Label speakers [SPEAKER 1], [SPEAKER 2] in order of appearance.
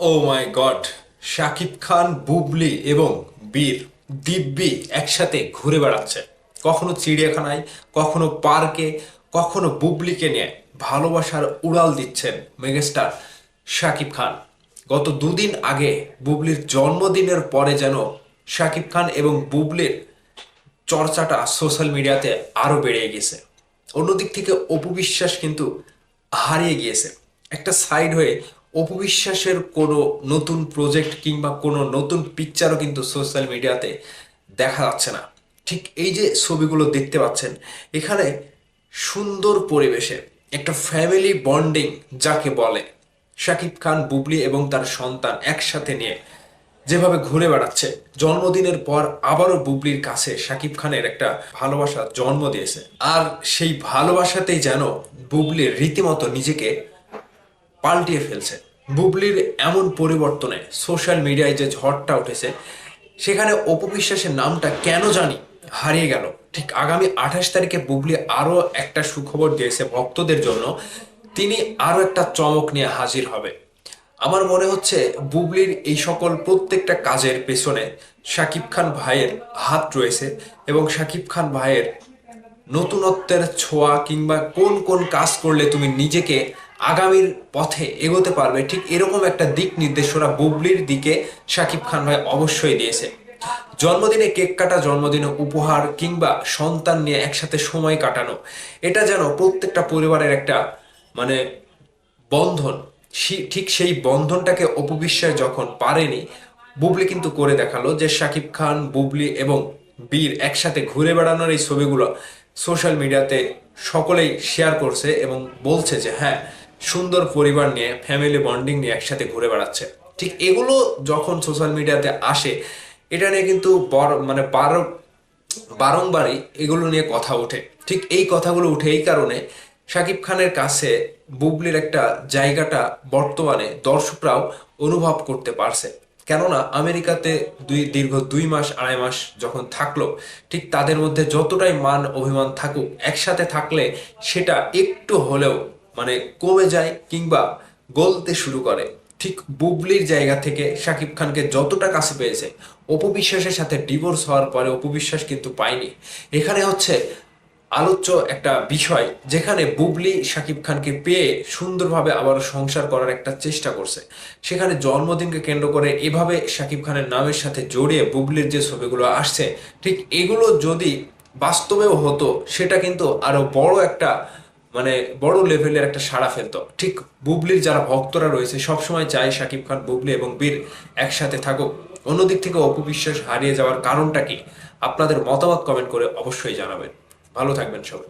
[SPEAKER 1] O my god, Shakib Khan, Bubly এবং বীর, দিব্যি একসাথে ঘুরে বেড়াচ্ছে। কখনো চিড়িয়াখানায়, কখনো পার্কে, কখনো বুবলিকে নিয়ে ভালোবাসার উড়াল দিচ্ছেন মেগাস্টার শাকিব খান। গত দুদিন আগে বুবলির জন্মদিনের পরে যেন শাকিব খান এবং বুবলির চর্চাটা সোশ্যাল মিডিয়াতে আরও বেড়ে গেছে। অন্যদিক থেকে অপু বিশ্বাস কিন্তু হারিয়ে গিয়েছে। একটা সাইড হয়ে অপু বিশ্বাসের কোনো নতুন প্রজেক্ট কিংবা কোনো নতুন পিকচারও কিন্তু সোশ্যাল মিডিয়াতে দেখা যাচ্ছে না। ঠিক এই যে ছবিগুলো দেখতে পাচ্ছেন, এখানে সুন্দর পরিবেশে একটা ফ্যামিলি বন্ডিং যাকে বলে, শাকিব খান, বুবলি এবং তার সন্তান একসাথে নিয়ে যেভাবে ঘুরে বেড়াচ্ছে, জন্মদিনের পর আবারও বুবলির কাছে শাকিব খানের একটা ভালোবাসা জন্ম দিয়েছে। আর সেই ভালোবাসাতেই যেন বুবলির রীতিমতো নিজেকে পাল্টিয়ে ফেলছে। বুবলির এমন পরিবর্তনে সোশ্যাল মিডিয়ায় যে ঝড়টা উঠেছে, সেখানে অপবিশ্বাসের নামটা কেন জানি হারিয়ে গেল। ঠিক আগামী আঠাশ তারিখে বুবলি আরও একটা সুখবর দিয়েছে ভক্তদের জন্য। তিনি আরও একটা চমক নিয়ে হাজির হবে। আমার মনে হচ্ছে বুবলির এই সকল প্রত্যেকটা কাজের পেছনে শাকিব খান ভাইয়ের হাত রয়েছে এবং শাকিব খান ভাইয়ের নতুনত্বের ছোঁয়া কিংবা কোন কোন কাজ করলে তুমি নিজেকে আগামীর পথে এগোতে পারবে, ঠিক এরকম একটা দিক নির্দেশনা বুবলির দিকে শাকিব খান ভাই অবশ্যই দিয়েছে। জন্মদিনে কেক কাটা, জন্মদিনে উপহার কিংবা সন্তান নিয়ে একসাথে সময় কাটানো, এটা যেন প্রত্যেকটা পরিবারের একটা মানে বন্ধন ঠিক সেই বন্ধনটাকে অপবিশ্বাস যখন পারেনি, বুবলি কিন্তু করে দেখাল যে শাকিব খান, বুবলি এবং বীর একসাথে ঘুরে বেড়ানোর এই ছবিগুলো সোশ্যাল মিডিয়াতে সকলেই শেয়ার করছে এবং বলছে যে হ্যাঁ সুন্দর পরিবার নিয়ে ফ্যামিলি বন্ডিং নিয়ে একসাথে ঘুরে বেড়াচ্ছে। ঠিক এগুলো যখন সোশ্যাল মিডিয়াতে আসে, এটা নিয়ে কিন্তু মানে বারো, বারংবারই এগুলো নিয়ে কথা ওঠে। ঠিক এই কথাগুলো উঠে এই কারণে শাকিব খানের কাছে বুবলির একটা জায়গাটা বর্তমানে দর্শকরাও অনুভব করতে পারছে। কেননা আমেরিকাতে দুই, দীর্ঘ দুই মাস, আড়াই মাস যখন থাকল, ঠিক তাদের মধ্যে যতটাই মান, অভিমান থাকুক, একসাথে থাকলে সেটা একটু হলেও মানে কমে যায় কিংবা গলতে শুরু করে। ঠিক বুবলির জায়গা থেকে শাকিব খানকে যতটা কাছে পেয়েছে অপবিশ্বাসের সাথে ডিভোর্স হওয়ার পরে অপবিশ্বাস কিন্তু পায়নি। এখানে হচ্ছে আলোচ্য একটা বিষয়, যেখানে বুবলি শাকিব খানকে পেয়ে সুন্দরভাবে আবার সংসার করার একটা চেষ্টা করছে। সেখানে জন্মদিনকে কেন্দ্র করে এভাবে শাকিব খানের নামের সাথে জড়িয়ে বুবলির যে ছবিগুলো আসছে, ঠিক এগুলো যদি বাস্তবেও হতো, সেটা কিন্তু আরও বড় একটা মানে বড় লেভেলের একটা সাড়া ফেলতো। ঠিক বুবলির যারা ভক্তরা রয়েছে, সবসময় চায় শাকিব খান, বুবলি এবং বীর একসাথে থাকুক। অন্যদিক থেকে অপবিশ্বাস হারিয়ে যাওয়ার কারণটা কি? আপনাদের মতামত কমেন্ট করে অবশ্যই জানাবেন। ভালো থাকবেন সবাই।